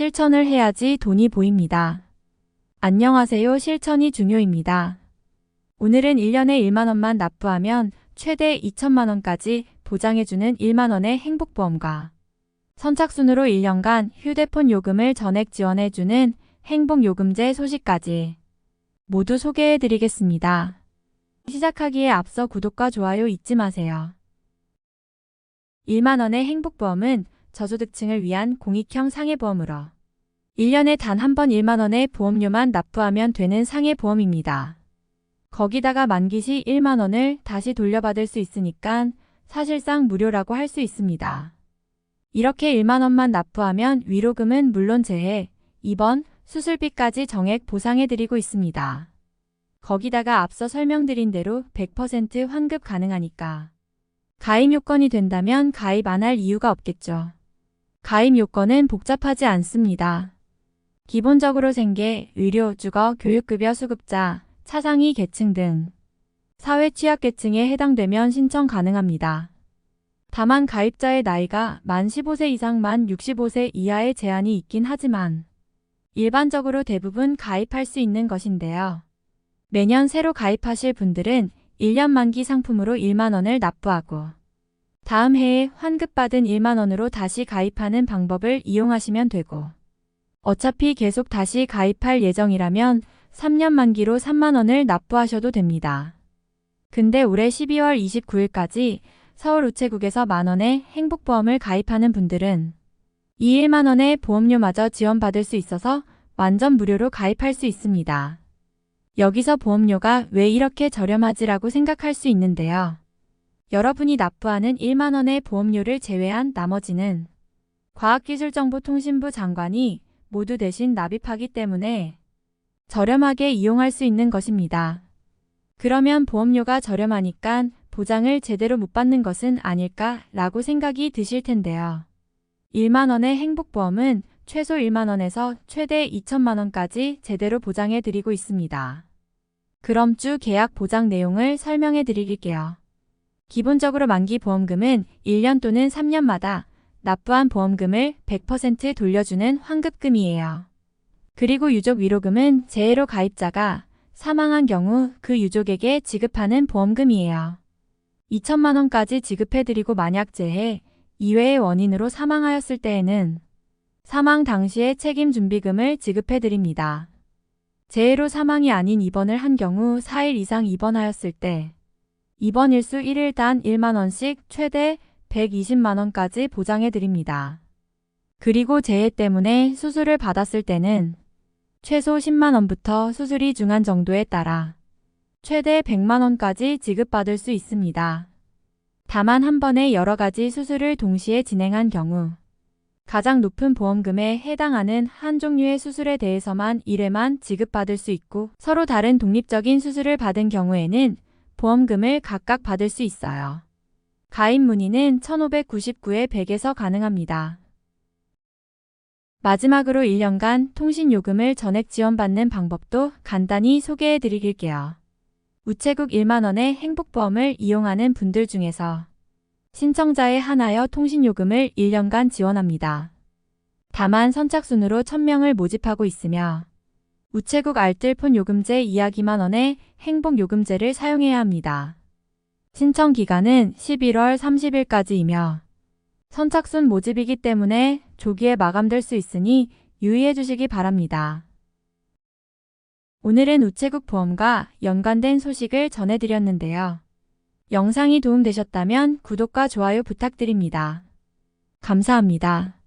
실천을 해야지 돈이 보입니다. 안녕하세요. 실천이 중요입니다. 오늘은 1년에 1만원만 납부하면 최대 2천만원까지 보장해주는 1만원의 행복보험과 선착순으로 1년간 휴대폰 요금을 전액 지원해주는 행복요금제 소식까지 모두 소개해드리겠습니다. 시작하기에 앞서 구독과 좋아요 잊지 마세요. 1만원의 행복보험은 저소득층을 위한 공익형 상해보험으로 1년에 단 한 번 1만원의 보험료만 납부하면 되는 상해보험입니다. 거기다가 만기 시 1만원을 다시 돌려받을 수 있으니까 사실상 무료라고 할 수 있습니다. 이렇게 1만원만 납부하면 위로금은 물론 제해, 입원, 수술비까지 정액 보상해드리고 있습니다. 거기다가 앞서 설명드린 대로 100% 환급 가능하니까 가입 요건이 된다면 가입 안 할 이유가 없겠죠. 가입 요건은 복잡하지 않습니다. 기본적으로 생계, 의료, 주거, 교육급여 수급자, 차상위 계층 등 사회 취약계층에 해당되면 신청 가능합니다. 다만 가입자의 나이가 만 15세 이상 만 65세 이하의 제한이 있긴 하지만 일반적으로 대부분 가입할 수 있는 것인데요. 매년 새로 가입하실 분들은 1년 만기 상품으로 1만원을 납부하고 다음 해에 환급받은 1만 원으로 다시 가입하는 방법을 이용하시면 되고 어차피 계속 다시 가입할 예정이라면 3년 만기로 3만 원을 납부하셔도 됩니다. 근데 올해 12월 29일까지 서울 우체국에서 만 원의 행복보험을 가입하는 분들은 이 1만원의 보험료마저 지원받을 수 있어서 완전 무료로 가입할 수 있습니다. 여기서 보험료가 왜 이렇게 저렴하지라고 생각할 수 있는데요. 여러분이 납부하는 1만원의 보험료를 제외한 나머지는 과학기술정보통신부 장관이 모두 대신 납입하기 때문에 저렴하게 이용할 수 있는 것입니다. 그러면 보험료가 저렴하니까 보장을 제대로 못 받는 것은 아닐까 라고 생각이 드실 텐데요. 1만원의 행복보험은 최소 1만원에서 최대 2천만원까지 제대로 보장해 드리고 있습니다. 그럼 주 계약 보장 내용을 설명해 드릴게요. 기본적으로 만기 보험금은 1년 또는 3년마다 납부한 보험금을 100% 돌려주는 환급금이에요. 그리고 유족 위로금은 재해로 가입자가 사망한 경우 그 유족에게 지급하는 보험금이에요. 2천만 원까지 지급해드리고 만약 재해 이외의 원인으로 사망하였을 때에는 사망 당시의 책임 준비금을 지급해드립니다. 재해로 사망이 아닌 입원을 한 경우 4일 이상 입원하였을 때 입원 일수 1일단 1만원씩 최대 120만원까지 보장해드립니다. 그리고 재해 때문에 수술을 받았을 때는 최소 10만원부터 수술이 중한 정도에 따라 최대 100만원까지 지급받을 수 있습니다. 다만 한 번에 여러 가지 수술을 동시에 진행한 경우 가장 높은 보험금에 해당하는 한 종류의 수술에 대해서만 1회만 지급받을 수 있고 서로 다른 독립적인 수술을 받은 경우에는 보험금을 각각 받을 수 있어요. 가입 문의는 1599에 100에서 가능합니다. 마지막으로 1년간 통신요금을 전액 지원받는 방법도 간단히 소개해 드릴게요. 우체국 1만원의 행복보험을 이용하는 분들 중에서 신청자에 한하여 통신요금을 1년간 지원합니다. 다만 선착순으로 1000명을 모집하고 있으며 우체국 알뜰폰 요금제 이야기만 원의 행복 요금제를 사용해야 합니다. 신청 기간은 11월 30일까지이며 선착순 모집이기 때문에 조기에 마감될 수 있으니 유의해 주시기 바랍니다. 오늘은 우체국 보험과 연관된 소식을 전해드렸는데요. 영상이 도움되셨다면 구독과 좋아요 부탁드립니다. 감사합니다.